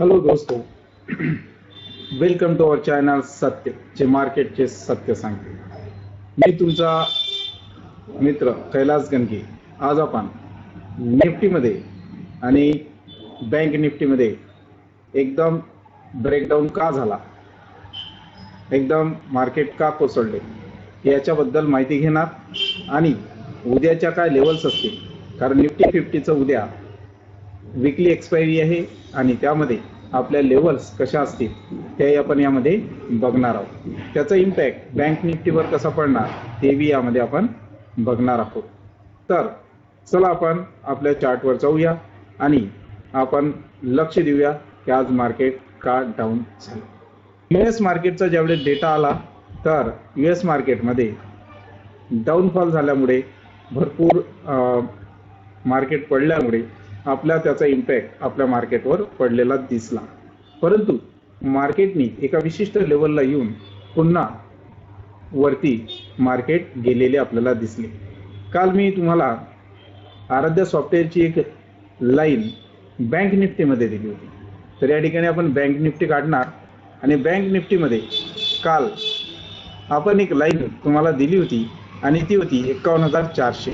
Hello दोस्तो. Welcome to our channel सत्य जे मार्केटचे सत्य सांगते. मी तुमचा मित्र कैलास गणगे. आज आपण निफ्टीमध्ये आणि बँक निफ्टीमध्ये एकदम ब्रेकडाऊन का झाला? एकदम मार्केट का कोसळले? याच्याबद्दल माहिती घेणार आणि उद्याच्या काय लेवल्स असतील? कारण निफ्टी फिफ्टीचं उद्या विकली एक्सपायरी आहे आणि त्यामध्ये आपल्या लेवल्स कशा असतील त्याही आपण यामध्ये बघणार आहोत. त्याचा इम्पॅक्ट बँक निफ्टीवर कसा पडणार तेही यामध्ये आपण बघणार आहोत. तर चला आपण आपल्या चार्टवर जाऊया आणि आपण लक्ष देऊया की आज मार्केट का डाऊन झालं. यू एस मार्केटचा ज्यावेळेस डेटा आला तर यू एस मार्केटमध्ये डाऊनफॉल झाल्यामुळे भरपूर मार्केट पडल्यामुळे आपला त्याचा इम्पॅक्ट आपल्या मार्केटवर पडलेला दिसला. परंतु मार्केटनी एका विशिष्ट लेवलला येऊन पुन्हा वरती मार्केट गेलेले आपल्याला दिसले. काल मी तुम्हाला आराध्या सॉफ्टवेअरची एक लाईन बँक निफ्टीमध्ये दिली होती. तर या ठिकाणी आपण बँक निफ्टी काढणार आणि बँक निफ्टीमध्ये काल आपण एक लाईन तुम्हाला दिली होती आणि ती होती एकावन्न हजार चारशे.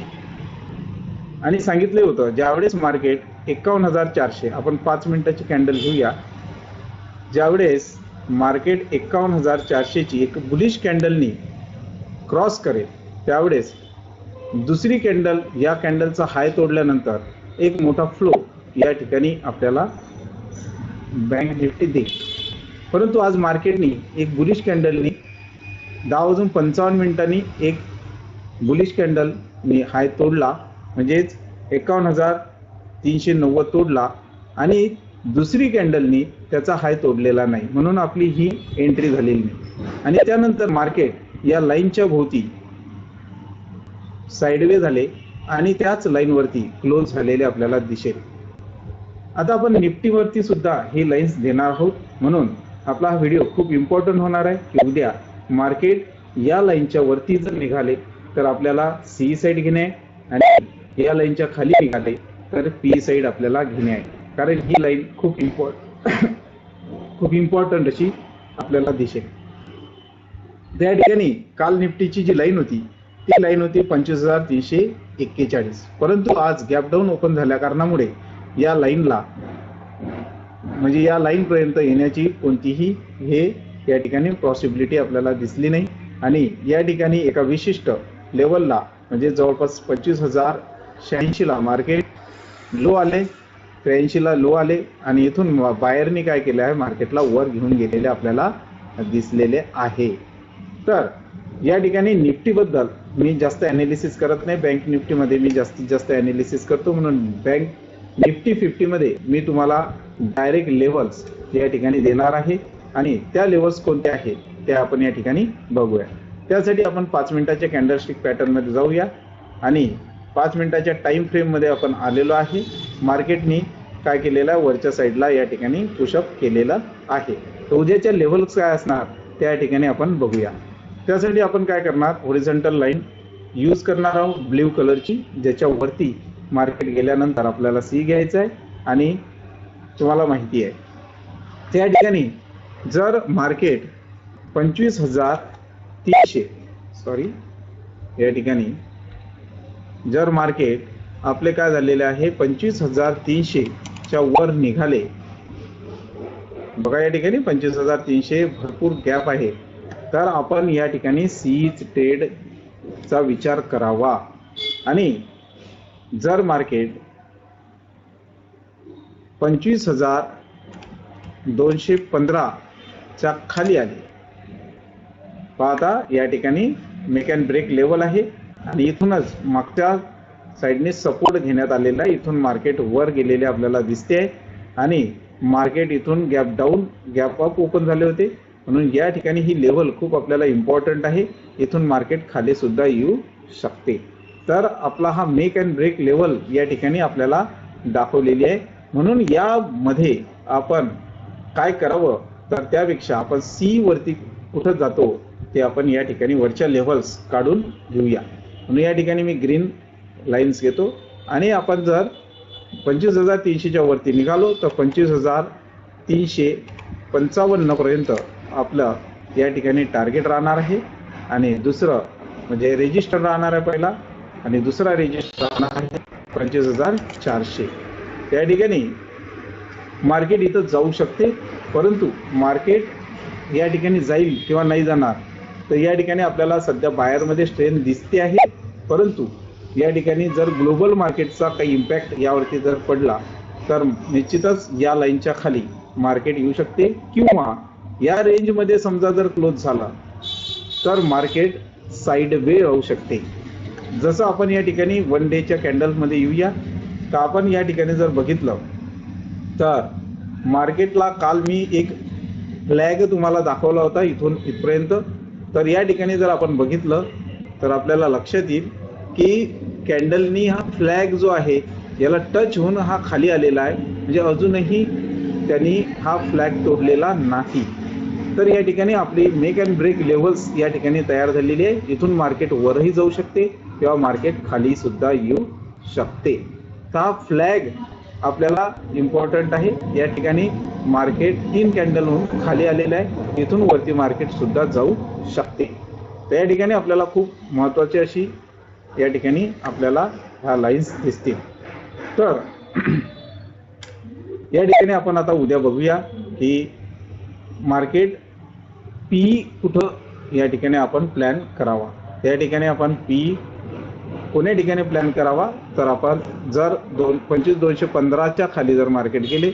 आणि सांगितलं होतं ज्यावेळेस मार्केट एकावन्न हजार चारशे आपण पाच मिनिटाची कॅन्डल घेऊया. ज्यावेळेस मार्केट एकावन्न हजार चारशेची एक बुलिश कॅन्डलनी क्रॉस करेल त्यावेळेस दुसरी कॅन्डल या कॅन्डलचा हाय तोडल्यानंतर एक मोठा फ्लो या ठिकाणी आपल्याला बँक निफ्टी देईल. परंतु आज मार्केटनी एक बुलिश कॅन्डलनी दहा वाजून पंचावन्न मिनिटांनी एक बुलिश कॅन्डलनी हाय तोडला. म्हणजेच एकावन्न हजार तीनशे नव्वद तोडला आणि दुसरी कॅन्डलनी त्याचा हाय तोडलेला नाही. म्हणून आपली ही एंट्री झालेली नाही. आणि त्यानंतर मार्केट या लाईनच्या भोवती साईडवे झाले आणि त्याच लाईनवरती क्लोज झालेले आपल्याला दिसेल. आता आपण निफ्टीवरती सुद्धा ही लाईन्स देणार आहोत. म्हणून आपला हा व्हिडिओ खूप इम्पॉर्टंट होणार आहे की उद्या मार्केट या लाईनच्या वरती जर निघाले तर आपल्याला सी साईड घेणे आणि या लाईनच्या खाली निघाले तर पी साईड आपल्याला घेणे आहे. कारण ही लाईन खूप इम्पॉर्ट खूप इम्पॉर्टंट अशी आपल्याला दिसेल. त्या ठिकाणी काल निफ्टीची जी लाईन होती ती लाईन होती पंचवीस हजार तीनशे एक्केचाळीस. परंतु आज गॅप डाऊन ओपन झाल्या कारणामुळे या लाईनला म्हणजे या लाईन पर्यंत येण्याची कोणतीही हे या ठिकाणी पॉसिबिलिटी आपल्याला दिसली नाही. आणि या ठिकाणी एका विशिष्ट लेवलला म्हणजे जवळपास पंचवीस हजार शहाऐंशीला मार्केट लो आले त्र्याऐंशीला लो आले आणि इथून बाहेरनी काय केलं आहे? मार्केटला वर घेऊन गेलेले आपल्याला दिसलेले आहे. तर या ठिकाणी निफ्टीबद्दल मी जास्त ॲनालिसिस करत नाही. बँक निफ्टीमध्ये मी जास्तीत जास्त ॲनालिसिस करतो. म्हणून बँक निफ्टी फिफ्टीमध्ये मी तुम्हाला डायरेक्ट लेवल्स या ठिकाणी देणार आहे. आणि त्या लेवल्स कोणत्या आहेत त्या आपण या ठिकाणी बघूया. त्यासाठी आपण पाच मिनिटाच्या कॅन्डलस्टिक पॅटर्नमध्ये जाऊया. आणि पाच मिनिटाच्या टाइम फ्रेममध्ये आपण आलेलो आहे. मार्केटनी काय केलेलं आहे? वरच्या साईडला या ठिकाणी पुशअप केलेला आहे. तर उद्याच्या लेवल्स काय असणार? त्या ठिकाणी आपण बघूया. त्यासाठी आपण काय करणार? ओरिझेंटल लाईन यूज करणार आहोत. ब्ल्यू कलरची ज्याच्यावरती मार्केट गेल्यानंतर आपल्याला सी घ्यायचं आहे. आणि तुम्हाला माहिती आहे त्या ठिकाणी जर मार्केट पंचवीस हजार तीनशे सॉरी या ठिकाणी जर मार्केट आपले काय झालेले आहे? पंचवीस हजार तीनशे च्या वर निघाले. बघा या ठिकाणी पंचवीस हजार तीनशे भरपूर गॅप आहे. तर आपण या ठिकाणी सीज ट्रेडचा विचार करावा. आणि जर मार्केट पंचवीस हजार दोनशे पंधराच्या खाली आले. पाहता या ठिकाणी मेक अँड ब्रेक लेवल आहे. आणि इथूनच मागच्या साईडने सपोर्ट घेण्यात आलेला आहे. इथून मार्केट वर गेलेले आपल्याला दिसते आहे. आणि मार्केट इथून gap down gap up open झाले होते. म्हणून या ठिकाणी ही लेवल खूप आपल्याला इम्पॉर्टंट आहे. इथून मार्केट खाली सुद्धा येऊ शकते. तर आपला हा मेक अँड ब्रेक लेवल या ठिकाणी आपल्याला दाखवलेली आहे. म्हणून यामध्ये आपण काय करावं? तर त्यापेक्षा आपण सी वरती कुठं जातो ते आपण या ठिकाणी वरच्या लेव्हल्स काढून घेऊया. म्हणून या ठिकाणी मी ग्रीन लाईन्स घेतो. आणि आपण जर पंचवीस हजार तीनशेच्या वरती निघालो तर पंचवीस हजार तीनशे पंचावन्नपर्यंत आपलं या ठिकाणी टार्गेट राहणार आहे. आणि दुसरं म्हणजे रेजिस्टर राहणार आहे पहिला. आणि दुसरा रेजिस्टर राहणार आहे पंचवीस हजार चारशे. त्या ठिकाणी मार्केट इथं जाऊ शकते परंतु मार्केट या ठिकाणी जाईल किंवा नाही जाणार. तर या ठिकाणी आपल्याला सध्या बाहेरमध्ये स्ट्रेन दिसते आहे. परंतु या ठिकाणी जर ग्लोबल मार्केटचा काही इम्पॅक्ट यावरती जर पडला तर निश्चितच या लाईनच्या खाली मार्केट येऊ शकते. किंवा या रेंजमध्ये समजा जर क्लोज झाला तर मार्केट साईड वे राहू शकते. जसं आपण या ठिकाणी वन डेच्या कॅन्डलमध्ये येऊया तर आपण या ठिकाणी जर बघितलं तर मार्केटला काल मी एक फ्लॅग तुम्हाला दाखवला होता इथून इथपर्यंत. तर या ठिकाणी जर आपण बघितलं तर आपल्याला लक्षात येईल की कॅन्डलनी हा फ्लॅग जो आहे याला टच होऊन हा खाली आलेला आहे. म्हणजे अजूनही त्यांनी हा फ्लॅग तोडलेला नाही. तर या ठिकाणी आपली मेक अँड ब्रेक लेवल्स या ठिकाणी तयार झालेली आहे. इथून मार्केट वरही जाऊ शकते किंवा मार्केट खाली सुद्धा येऊ शकते. तर हा फ्लॅग आपल्याला इम्पॉर्टंट आहे. या ठिकाणी मार्केट तीन कॅन्डल म्हणून खाली आलेलं आहे. इथून वरती मार्केट सुद्धा जाऊ शकते. तर या ठिकाणी आपल्याला खूप महत्त्वाची अशी या ठिकाणी आपल्याला ह्या लाईन्स दिसतील. तर या ठिकाणी आपण आता उद्या बघूया की मार्केट पी कुठं या ठिकाणी आपण प्लॅन करावा. या ठिकाणी आपण पी कोण्या ठिकाणी प्लॅन करावा? तर आपण जर दोन पंचवीस दोनशे पंधराच्या खाली जर मार्केट गेले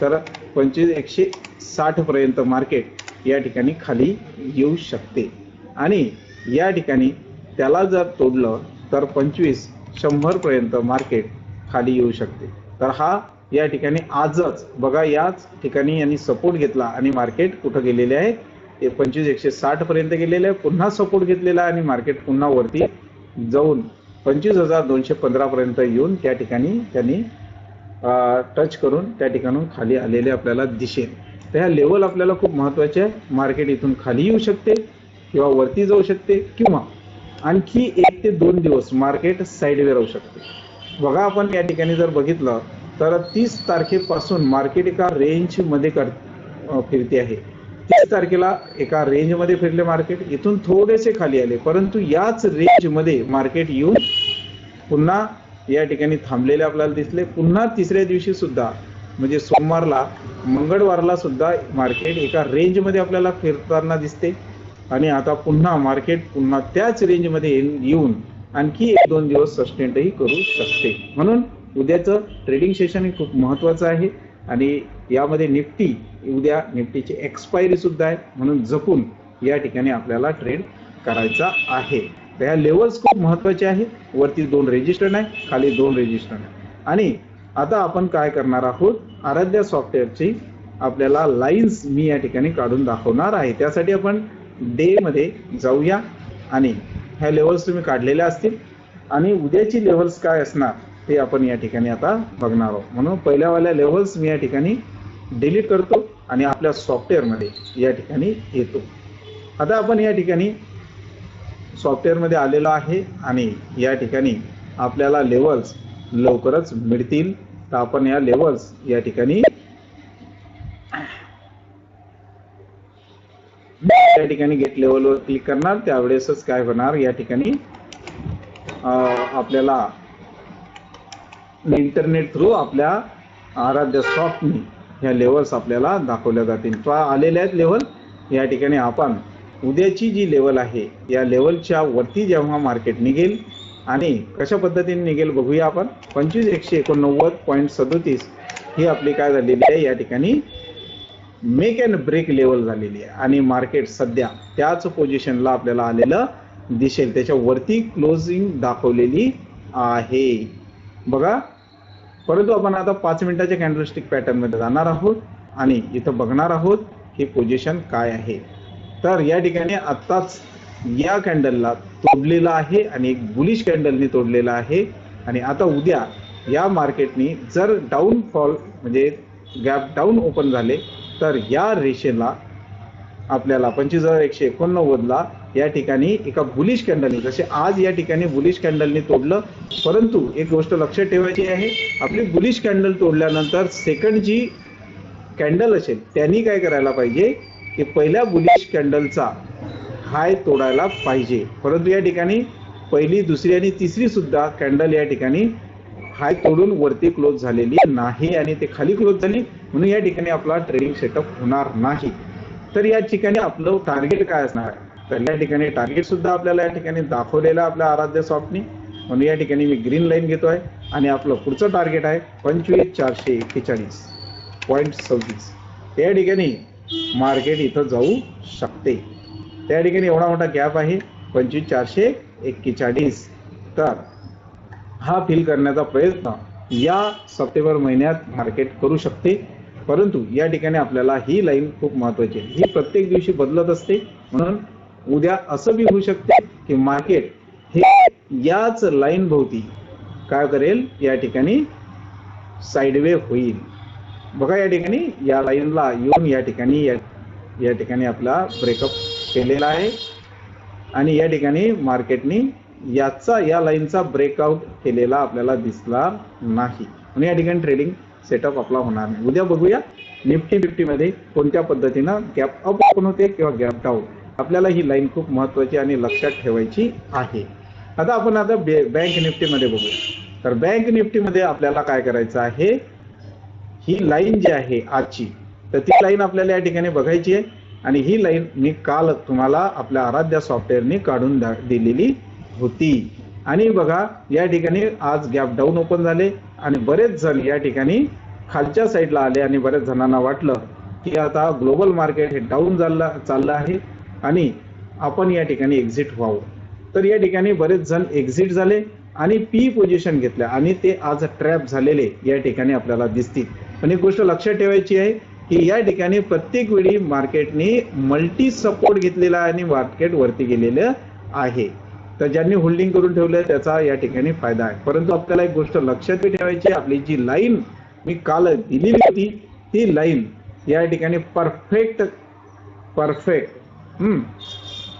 तर पंचवीस एकशे साठपर्यंत मार्केट या ठिकाणी खाली येऊ शकते. आणि या ठिकाणी त्याला जर तोडलं तर पंचवीस शंभरपर्यंत मार्केट खाली येऊ शकते. तर हा या ठिकाणी आजच बघा याच ठिकाणी यांनी सपोर्ट घेतला आणि मार्केट कुठं गेलेले आहे? ते पंचवीस एकशे साठपर्यंत गेलेले आहे पुन्हा सपोर्ट घेतलेला आहे आणि मार्केट पुन्हा वरती जाऊन पंचवीस हजार दोनशे पंधरापर्यंत येऊन त्या ठिकाणी त्यांनी टच करून त्या ठिकाणून खाली आलेले आपल्याला दिसेल. तर ह्या लेवल आपल्याला खूप महत्त्वाचे आहे मार्केट इथून खाली येऊ शकते किंवा वरती जाऊ शकते किंवा आणखी एक ते दोन दिवस मार्केट साईडवे राहू शकते. बघा आपण या ठिकाणी जर बघितलं तर तीस तारखेपासून मार्केट एका रेंजमध्ये कर फिरते आहे. तीस तारखेला एका रेंजमध्ये फिरले मार्केट इथून थोडेसे खाली आले. परंतु याच रेंजमध्ये मार्केट येऊन पुन्हा या ठिकाणी थांबलेले आपल्याला दिसले. पुन्हा तिसऱ्या दिवशी सुद्धा म्हणजे सोमवारला मंगळवारला सुद्धा मार्केट एका रेंजमध्ये आपल्याला फिरताना दिसते. आणि आता पुन्हा मार्केट पुन्हा त्याच रेंजमध्ये येऊन- येऊन आणखी एक दोन दिवस सस्टेंटही करू शकते. म्हणून उद्याचं ट्रेडिंग सेशन हे खूप महत्वाचं आहे. आणि यामध्ये निफ्टी उद्या निफ्टीची एक्सपायरी सुद्धा आहे म्हणून जपून या ठिकाणी आपल्याला ट्रेड करायचा आहे. तर ह्या लेवल्स खूप महत्त्वाचे आहे वरती दोन रेजिस्टर आहे खाली दोन रेजिस्टर आहे आणि आता आपण काय करणार आहोत? आराध्या सॉफ्टवेअरची आपल्याला लाईन्स मी या ठिकाणी काढून दाखवणार आहे. त्यासाठी आपण डे मध्ये जाऊया आणि ह्या लेवल्स तुम्ही काढलेल्या असतील. आणि उद्याची लेवल्स काय असणार? ते आपण या ठिकाणी आता बघणार आहोत. म्हणून पहिल्यावाल्या लेव्हल्स मी या ठिकाणी डिलीट करतो आणि आपल्या सॉफ्टवेअरमध्ये या ठिकाणी येतो. आता आपण या ठिकाणी सॉफ्टवेअरमध्ये आलेलो आहे आणि या ठिकाणी आपल्याला लेवल्स लवकरच मिळतील. तर आपण या लेवल्स या ठिकाणी या ठिकाणी गेट लेवलवर क्लिक करणार. त्यावेळेसच काय होणार? या ठिकाणी आपल्याला इंटरनेट थ्रू आपल्या आराध्य सॉफ्टनी ह्या लेवल्स आपल्याला दाखवल्या जातील. तो आलेल्या आहेत लेवल या ठिकाणी आपण उद्याची जी लेवल आहे या लेवलच्या वरती जेव्हा मार्केट निघेल आणि कशा पद्धतीने निघेल बघूया आपण. पंचवीस एकशे एकोणनव्वद पॉईंट सदोतीस ही आपली काय झालेली आहे या ठिकाणी मेक अँड ब्रेक लेवल झालेली आहे. आणि मार्केट सध्या त्याच पोझिशनला आपल्याला आलेलं दिसेल. त्याच्या वरती क्लोजिंग दाखवलेली आहे. बघा. परंतु आपण आता पाच मिनिटाच्या कॅन्डलस्टिक पॅटर्नमध्ये जाणार आहोत आणि इथं बघणार आहोत की पोझिशन काय आहे. तर या ठिकाणी आत्ताच या कॅन्डलला तोडलेला आहे आणि एक बुलिश कॅन्डलनी तोडलेला आहे. आणि आता उद्या या मार्केटनी जर डाऊन फॉल म्हणजे गॅप डाऊन ओपन झाले तर या रेषेला आपल्याला पंचवीस हजार एकशे एकोणनव्वदला या ठिकाणी एका बुलिश कॅन्डलनी जसे आज या ठिकाणी बुलिश कॅन्डलनी तोडलं परंतु एक गोष्ट लक्षात ठेवायची आहे आपली बुलिश कॅन्डल तोडल्यानंतर सेकंड जी कॅन्डल असेल त्यांनी काय करायला पाहिजे की पहिल्या बुलिश कॅन्डलचा हाय तोडायला पाहिजे. परंतु या ठिकाणी पहिली दुसरी आणि तिसरी सुद्धा कॅन्डल या ठिकाणी हाय तोडून वरती क्लोज झालेली नाही आणि ते खाली क्लोज झाली म्हणून या ठिकाणी आपला ट्रेडिंग सेटअप होणार नाही. तर या ठिकाणी आपलं टार्गेट काय असणार? तर या ठिकाणी टार्गेट सुद्धा आपल्याला या ठिकाणी दाखवलेलं आपल्या आराध्य सॉफ्टनी म्हणून या ठिकाणी मी ग्रीन लाईन घेतोय आणि आपलं पुढचं टार्गेट आहे पंचवीस चारशे एक्केचाळीस पॉईंट सव्वीस. त्या ठिकाणी मार्केट इथं जाऊ शकते. त्या ठिकाणी एवढा मोठा गॅप आहे पंचवीस चारशे एक्केचाळीस. तर हा फील करण्याचा प्रयत्न या सप्टेंबर महिन्यात मार्केट करू शकते. परंतु या ठिकाणी आपल्याला ही लाईन खूप महत्वाची आहे. ही प्रत्येक दिवशी बदलत असते. म्हणून उद्या असं बी होऊ शकते की मार्केट हे याच लाईन भोवती काय करेल? या ठिकाणी साईडवे होईल. बघा या ठिकाणी या लाईनला येऊन या ठिकाणी या ठिकाणी आपला ब्रेकअप केलेला आहे. आणि या ठिकाणी मार्केटनी याचा या लाईनचा ब्रेकआउट केलेला आपल्याला दिसला नाही. आणि या ठिकाणी ट्रेडिंग सेटअप आपला होणार नाही. उद्या बघूया निफ्टी फिफ्टीमध्ये कोणत्या पद्धतीनं गॅप अप ओपन होते किंवा गॅप डाऊन आपल्याला ही लाईन खूप महत्वाची आणि लक्षात ठेवायची आहे. आता आपण आता बँक निफ्टीमध्ये बघूया. तर बँक निफ्टीमध्ये आपल्याला काय करायचं आहे? ही लाईन जी आहे आजची तर ती लाईन आपल्याला या ठिकाणी बघायची आहे. आणि ही लाईन मी काल तुम्हाला आपल्या आराध्या सॉफ्टवेअरनी काढून दिलेली होती. आणि बघा या ठिकाणी आज गॅप डाऊन ओपन झाले आणि बरेच जण या ठिकाणी खालच्या साईडला आले आणि बरेच जणांना वाटलं की आता ग्लोबल मार्केट हे डाऊन चाललं चाललं आहे. आणि आपण या ठिकाणी एक्झिट व्हावं. तर या ठिकाणी बरेच जण एक्झिट झाले आणि पी पोझिशन घेतल्या आणि ते आज ट्रॅप झालेले या ठिकाणी आपल्याला दिसतील. पण एक गोष्ट लक्षात ठेवायची आहे की या ठिकाणी प्रत्येक वेळी मार्केटने मल्टी सपोर्ट घेतलेला आहे आणि मार्केट वरती गेलेलं आहे. तर ज्यांनी होल्डिंग करून ठेवलं त्याचा या ठिकाणी फायदा आहे. परंतु आपल्याला एक गोष्ट लक्षात ठेवायची आपली जी लाईन मी काल दिलेली होती ती लाईन या ठिकाणी परफेक्ट परफेक्ट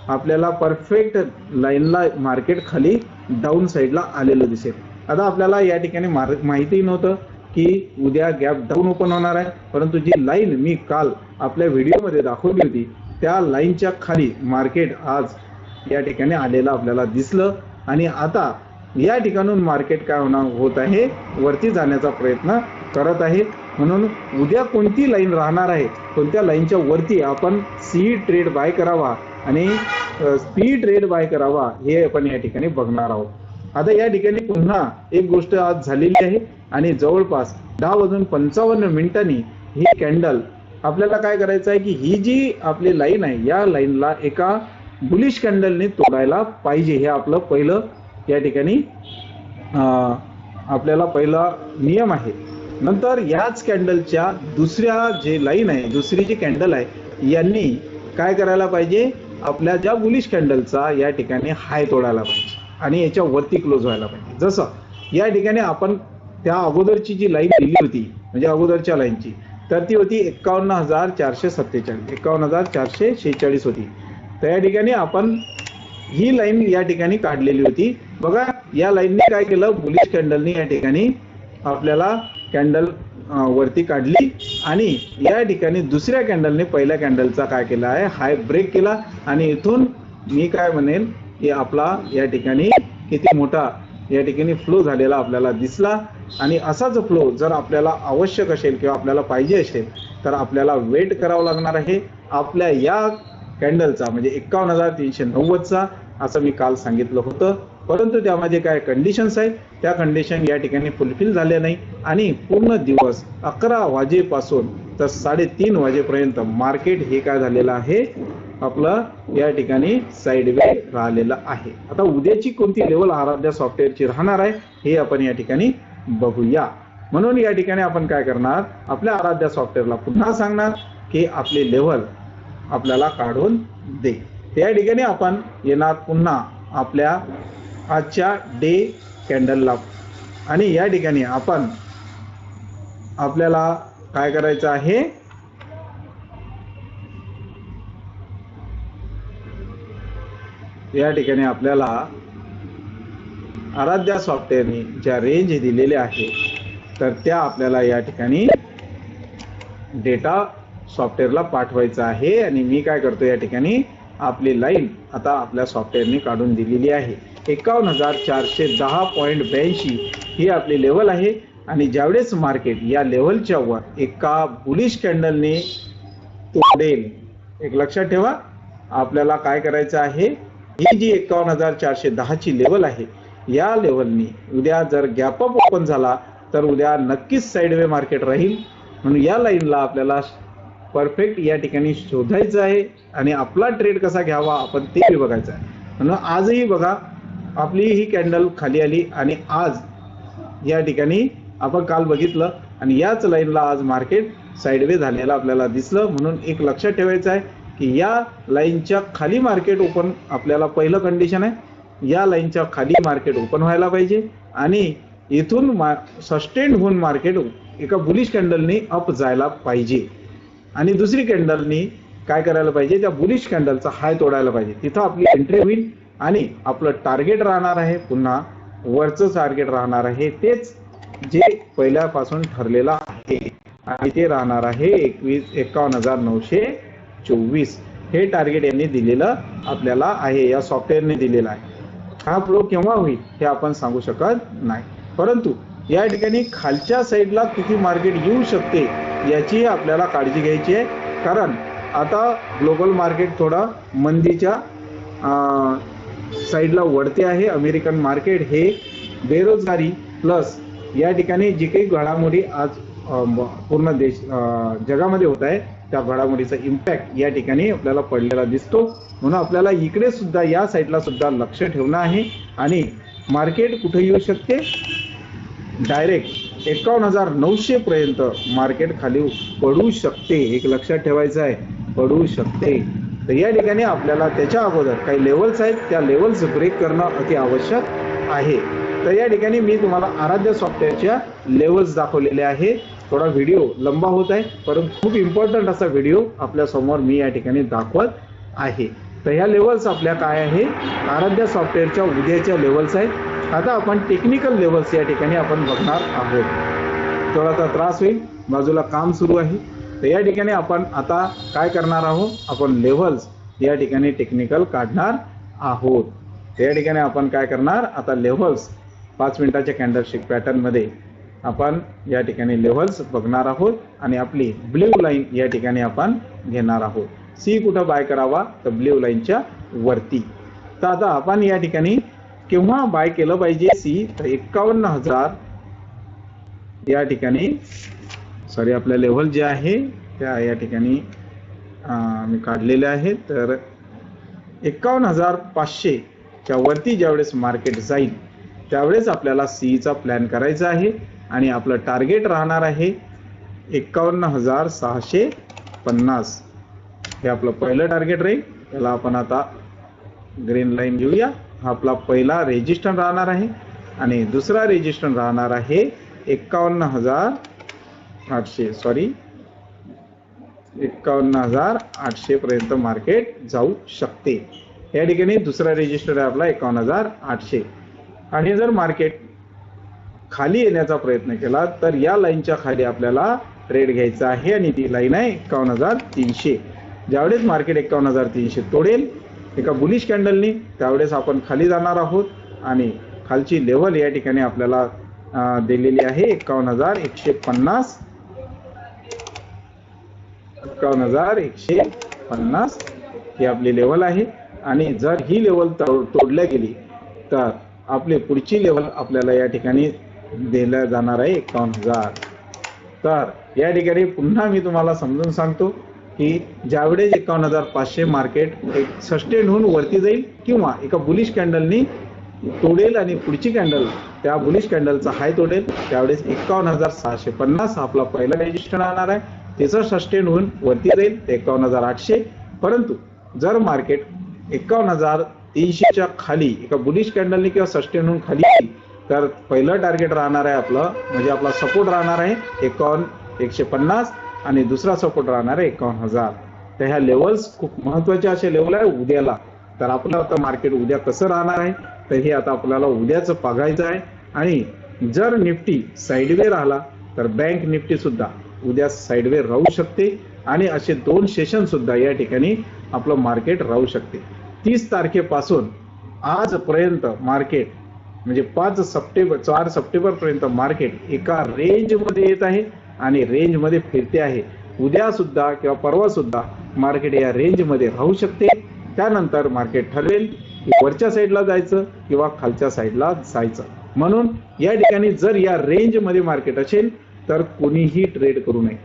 आपल्याला परफेक्ट लाईनला मार्केट खाली डाऊन साईडला आलेलं दिसेल. आता आपल्याला या ठिकाणी मार माहिती नव्हतं की उद्या गॅप डाऊन ओपन होणार आहे. परंतु जी लाईन मी काल आपल्या व्हिडिओमध्ये दाखवली होती त्या लाईनच्या खाली मार्केट आज या ठिकाणी आलेलं आपल्याला दिसलं. आणि आता या ठिकाणून मार्केट काय होणार होत आहे वरती जाण्याचा प्रयत्न करत आहे. म्हणून उद्या कोणती लाईन राहणार आहे कोणत्या लाईनच्या वरती आपण सी ट्रेड बाय करावा आणि स्पीड ट्रेड बाय करावा हे आपण या ठिकाणी बघणार आहोत. आता या ठिकाणी पुन्हा एक गोष्ट आज झालेली आहे आणि जवळपास दहा वाजून पंचावन्न मिनिटांनी ही कॅन्डल आपल्याला काय करायचं आहे की ही जी आपली लाईन आहे या लाईनला एका बुलिश कॅन्डलने तोडायला पाहिजे हे आपलं पहिलं या ठिकाणी अं, आपल्याला पहिला नियम आहे. नंतर याच कॅन्डलच्या दुसऱ्या जे लाईन आहे दुसरी जी कॅन्डल आहे यांनी काय करायला पाहिजे? आपल्या ज्या बुलिश कॅन्डलचा या ठिकाणी हाय तोडायला पाहिजे आणि याच्या वरती क्लोज व्हायला पाहिजे. जसं या ठिकाणी आपण त्या अगोदरची जी लाईन दिली होती म्हणजे अगोदरच्या लाईनची तर ती होती एकावन्न हजार चारशे सत्तेचाळीस एकावन्न हजार चारशे शेहेचाळीस होती. तर या ठिकाणी आपण ही लाईन या ठिकाणी काढलेली होती. बघा या लाईनने काय केलं? बुलिश कॅन्डलनी या ठिकाणी आपल्याला कॅन्डल वरती काढली आणि या ठिकाणी दुसऱ्या कॅन्डलने पहिल्या कॅन्डलचा काय केला आहे? हाय ब्रेक केला आणि इथून मी काय म्हणेन की आपला या ठिकाणी किती मोठा या ठिकाणी फ्लो झालेला आपल्याला दिसला आणि असाच फ्लो जर आपल्याला आवश्यक असेल किंवा आपल्याला पाहिजे असेल तर आपल्याला वेट करावं लागणार आहे. आपल्या या कॅन्डलचा म्हणजे एकावन्न हजार तीनशे नव्वदचा असं मी काल सांगितलं होतं. परंतु त्यामध्ये काय कंडिशन्स आहेत त्या कंडिशन या ठिकाणी फुलफिल झाल्या नाही. आणि पूर्ण दिवस अकरा वाजेपासून तर साडेतीन वाजेपर्यंत मार्केट हे काय झालेलं आहे? आपलं या ठिकाणी साईडवे राहिलेलं आहे. आता उद्याची कोणती लेवल आराध्या सॉफ्टवेअरची राहणार आहे हे आपण या ठिकाणी बघूया. म्हणून या ठिकाणी आपण काय करणार? आपल्या आराध्या सॉफ्टवेअरला पुन्हा सांगणार की आपली लेवल आपल्याला काढून दे. त्या ठिकाणी आपण येणार पुन्हा आपल्या आजच्या डे कॅन्डलला. आणि या ठिकाणी आपण आपल्याला काय करायचं आहे? या ठिकाणी आपल्याला आराध्या सॉफ्टवेअरने ज्या रेंज दिलेल्या आहे तर त्या आपल्याला या ठिकाणी डेटा सॉफ्टवेअरला पाठवायचा आहे. आणि मी काय करतो या ठिकाणी आपली लाईन आता आपल्या सॉफ्टवेअरने काढून दिलेली आहे. एकावन्न हजार चारशे दहा पॉईंट ब्याऐंशी ही आपली लेवल आहे. आणि ज्यावेळेस मार्केट या लेवलच्या वर एका बुलिश कॅन्डलने तोडेल एक लक्षात ठेवा आपल्याला काय करायचं आहे? ही जी एकावन्न हजार चारशे दहाची लेवल आहे या लेवलनी उद्या जर गॅप अप ओपन झाला तर उद्या नक्कीच साईडवे मार्केट राहील. म्हणून या लाईनला आपल्याला परफेक्ट या ठिकाणी शोधायचं आहे. आणि आपला ट्रेड कसा घ्यावा आपण ते बघायचं आहे. म्हणून आजही बघा आपली ही कॅन्डल खाली आली आणि आज या ठिकाणी आपण काल बघितलं आणि याच लाईनला आज मार्केट साईडवे झालेलं आपल्याला दिसलं. म्हणून एक लक्षात ठेवायचं आहे की या लाईनच्या खाली मार्केट ओपन आपल्याला पहिलं कंडिशन आहे. या लाईनच्या खाली मार्केट ओपन व्हायला पाहिजे आणि इथून मा सस्टेन होऊन मार्केट एका बुलिश कॅन्डलनी अप जायला पाहिजे. आणि दुसरी कॅन्डलनी काय करायला पाहिजे? त्या बुलिश कॅन्डलचा हाय तोडायला पाहिजे. तिथं आपली एंट्री होईल. आणि आपलं टार्गेट राहणार आहे पुन्हा वरचं टार्गेट राहणार आहे तेच जे पहिल्यापासून ठरलेलं आहे. आणि ते राहणार आहे एकवीस एकावन्न हजार नऊशे चोवीस. हे टार्गेट यांनी दिलेलं आपल्याला आहे या सॉफ्टवेअरने दिलेलं आहे. हा फ्लो केव्हा होईल हे आपण सांगू शकत नाही. परंतु या ठिकाणी खालच्या साईडला किती मार्केट येऊ शकते याची आपल्याला काळजी घ्यायची आहे. कारण आता ग्लोबल मार्केट थोडा मंदीच्या साईडला वळते आहे अमेरिकन मार्केट. हे बेरोजगारी प्लस या ठिकाणी जी काही घडामोडी आज पूर्ण देश जगामध्ये होत आहे त्या घडामोडीचा इम्पॅक्ट या ठिकाणी आपल्याला पडलेला दिसतो. म्हणून आपल्याला इकडे सुद्धा या साईडला सुद्धा लक्ष ठेवणं आहे. आणि मार्केट कुठे येऊ शकते. डायरेक्ट एकावन्न हजार नऊशे पर्यंत मार्केट खाली पडू शकते. एक लक्षात ठेवायचं आहे पडू शकते. तर या ठिकाणी आपल्याला त्याच्या अगोदर काही लेवल्स आहेत. त्या लेवल्स ब्रेक करणं अति आवश्यक आहे. तर या ठिकाणी मी तुम्हाला आराध्य सॉफ्टवेअरच्या लेवल्स दाखवलेले आहे. थोडा व्हिडिओ लंबा होत आहे परंतु खूप इम्पॉर्टंट असा व्हिडिओ आपल्यासमोर मी या ठिकाणी दाखवत आहे. तर ह्या लेवल्स आपल्या काय आहे? आराध्य सॉफ्टवेअरच्या उद्याच्या लेवल्स आहेत. आता आपण टेक्निकल लेवल्स या ठिकाणी आपण बघणार आहोत. थोडासा त्रास होईल. बाजूला काम सुरू आहे. तर या ठिकाणी आपण आता काय करणार आहोत? आपण लेव्हल्स या ठिकाणी टेक्निकल काढणार आहोत. या ठिकाणी आपण काय करणार? आता लेव्हल्स पाच मिनिटाच्या कॅन्डलशिक पॅटर्नमध्ये आपण या ठिकाणी लेव्हल्स बघणार आहोत आणि आपली ब्ल्यू लाईन या ठिकाणी आपण घेणार आहोत. सी कुठं बाय करावा? तर ब्ल्यू लाईनच्या वरती. तर आता आपण या ठिकाणी केव्हा बाय केलं पाहिजे? सी तर एकावन्न हजार या ठिकाणी सॉरी आपल्या लेव्हल जे आहे त्या या ठिकाणी मी काढलेले आहे. तर एकावन्न हजार पाचशेच्या वरती ज्यावेळेस मार्केट जाईल त्यावेळेस आपल्याला सीईचा प्लॅन करायचा आहे. आणि आपलं टार्गेट राहणार आहे एकावन्न हजार सहाशे पन्नास. हे आपलं पहिलं टार्गेट राहील. त्याला आपण आता ग्रीन लाईन घेऊया. हा आपला पहिला रेजिस्टन राहणार आहे. आणि दुसरा रेजिस्टन राहणार आहे एकावन्न हजार आठशे सॉरी एकावन्न हजार आठशे पर्यंत मार्केट जाऊ शकते. या ठिकाणी दुसरा रेजिस्टर आहे आपला एकावन्न हजार आठशे. आणि जर मार्केट खाली येण्याचा प्रयत्न केला तर या लाईनच्या खाली आपल्याला ट्रेड घ्यायचा आहे आणि ती लाईन आहे एकावन्न हजार तीनशे. ज्यावेळेस मार्केट एकावन्न हजार तीनशे तोडेल एका बुलिश कॅन्डलनी त्यावेळेस आपण खाली जाणार आहोत आणि खालची लेवल या ठिकाणी आपल्याला दिलेली आहे एकावन्न हजार एकशे पन्नास. एकावन्न हजार एकशे पन्नास ही आपली लेवल आहे. आणि जर ही लेवल तोडल्या गेली तर आपली पुढची लेवल आपल्याला या ठिकाणी दिल्या जाणार आहे एकावन्न हजार. तर या ठिकाणी पुन्हा मी तुम्हाला समजून सांगतो की ज्यावेळेस एकावन्न हजार पाचशे मार्केट एक सस्टेन होऊन वरती जाईल किंवा एका बुलिश कॅन्डलनी तोडेल आणि पुढची कॅन्डल त्या बुलिश कॅन्डलचा हाय तोडेल त्यावेळेस एकावन्न हजार सहाशे पन्नास आपला पहिला रेजिस्टर राहणार आहे. त्याचं सस्टेन होऊन वरती जाईल एकावन्न हजार आठशे. परंतु जर मार्केट एकावन्न हजार तीनशेच्या खाली एका बुलिश कॅन्डलनी किंवा सस्टेन होऊन खाली येईल तर पहिलं टार्गेट राहणार आहे आपलं म्हणजे आपला सपोर्ट राहणार आहे एकावन्न एकशे पन्नास आणि दुसरा सपोर्ट राहणार आहे एकावन्न हजार. तर ह्या लेवल्स खूप महत्त्वाचे असे लेवल आहे उद्याला. तर आपलं आता मार्केट उद्या कसं राहणार आहे तर हे आता आपल्याला उद्याच बघायचं आहे. आणि जर निफ्टी साईडवे राहिला तर बँक निफ्टी सुद्धा उद्या साईडवे राहू शकते आणि असे दोन सेशन सुद्धा या ठिकाणी आपलं मार्केट राहू शकते. तीस तारखेपासून आजपर्यंत मार्केट म्हणजे पाच सप्टेंबर चार सप्टेंबर पर्यंत मार्केट एका रेंजमध्ये येत आहे आणि रेंजमध्ये फिरते आहे. उद्या सुद्धा किंवा परवा सुद्धा मार्केट या रेंजमध्ये राहू शकते. त्यानंतर मार्केट ठरवेल की वरच्या साईडला जायचं किंवा खालच्या साईडला जायचं. म्हणून या ठिकाणी जर या रेंजमध्ये मार्केट असेल तर कोणीही ट्रेड करू नये.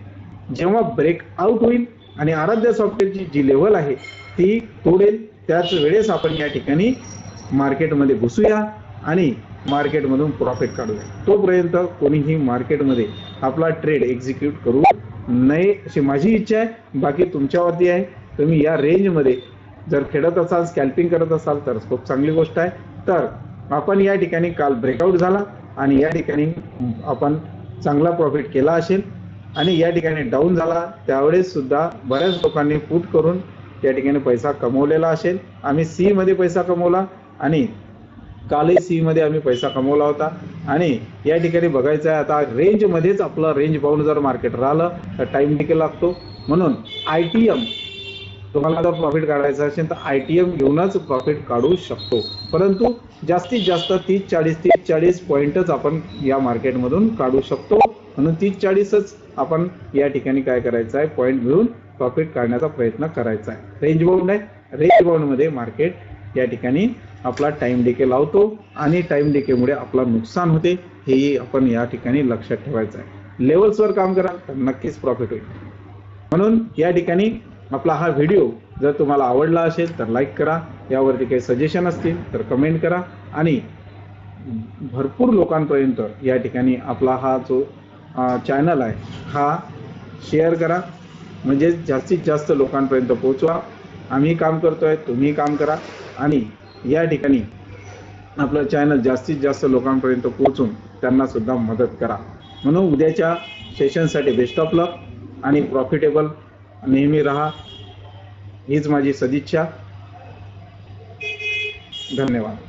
जेव्हा ब्रेकआउट होईल आणि आराध्य सॉफ्टवेअरची जी लेवल आहे ती तोडेल. त्याच वेळेस आपण या ठिकाणी मार्केटमध्ये घुसूया आणि मार्केटमधून प्रॉफिट काढूया. तोपर्यंत कोणीही मार्केटमध्ये आपला ट्रेड एक्झिक्यूट करू नये अशी माझी इच्छा आहे. बाकी तुमच्यावरती आहे. तुम्ही या रेंजमध्ये जर खेळत असाल स्कॅल्पिंग करत असाल तर खूप चांगली गोष्ट आहे. तर आपण या ठिकाणी काल ब्रेकआउट झाला आणि या ठिकाणी आपण चांगला प्रॉफिट केला असेल. आणि या ठिकाणी डाऊन झाला. त्यावेळेस सुद्धा बऱ्याच लोकांनी पुट करून या ठिकाणी पैसा कमवलेला असेल. आम्ही सी मध्ये पैसा कमवला आणि कालही सी मध्ये आम्ही पैसा कमवला होता. आणि या ठिकाणी बघायचं आहे आता रेंज मध्येच आपलं रेंज पाहून जर मार्केट राहिलं तर टाइम देखील लागतो. म्हणून आय टी एम तुम्हाला जर प्रॉफिट काढायचं असेल तर आय टी एम घेऊनच प्रॉफिट काढू शकतो. परंतु जास्तीत जास्त तीस चाळीस तीस चाळीस पॉईंटच आपण या मार्केटमधून काढू शकतो. म्हणून तीस चाळीसच आपण या ठिकाणी काय करायचं आहे? पॉईंट घेऊन प्रॉफिट काढण्याचा प्रयत्न करायचा आहे. रेंज बाउंड आहे. रेंज बाउंडमध्ये मार्केट या ठिकाणी आपला टाइम डिके लावतो आणि टाइम डिकेमुळे आपला नुकसान होते. हेही आपण या ठिकाणी लक्षात ठेवायचं आहे. लेवल्सवर काम करा तर नक्कीच प्रॉफिट होईल. म्हणून या ठिकाणी आपला हा व्हिडिओ जर तुम्हाला आवडला असेल तर लाईक करा. यावरती काही सजेशन असतील तर कमेंट करा. आणि भरपूर लोकांपर्यंत या ठिकाणी आपला हा जो चॅनल आहे हा शेअर करा. म्हणजे जास्तीत जास्त लोकांपर्यंत पोहोचवा. आम्ही काम करतो आहे तुम्ही काम करा. आणि या ठिकाणी आपलं चॅनल जास्तीत जास्त लोकांपर्यंत पोहोचून त्यांनासुद्धा मदत करा. म्हणून उद्याच्या सेशनसाठी बेस्ट ऑफ लक आणि प्रॉफिटेबल नेहमी राहा. हीच माझी सदिच्छा. धन्यवाद.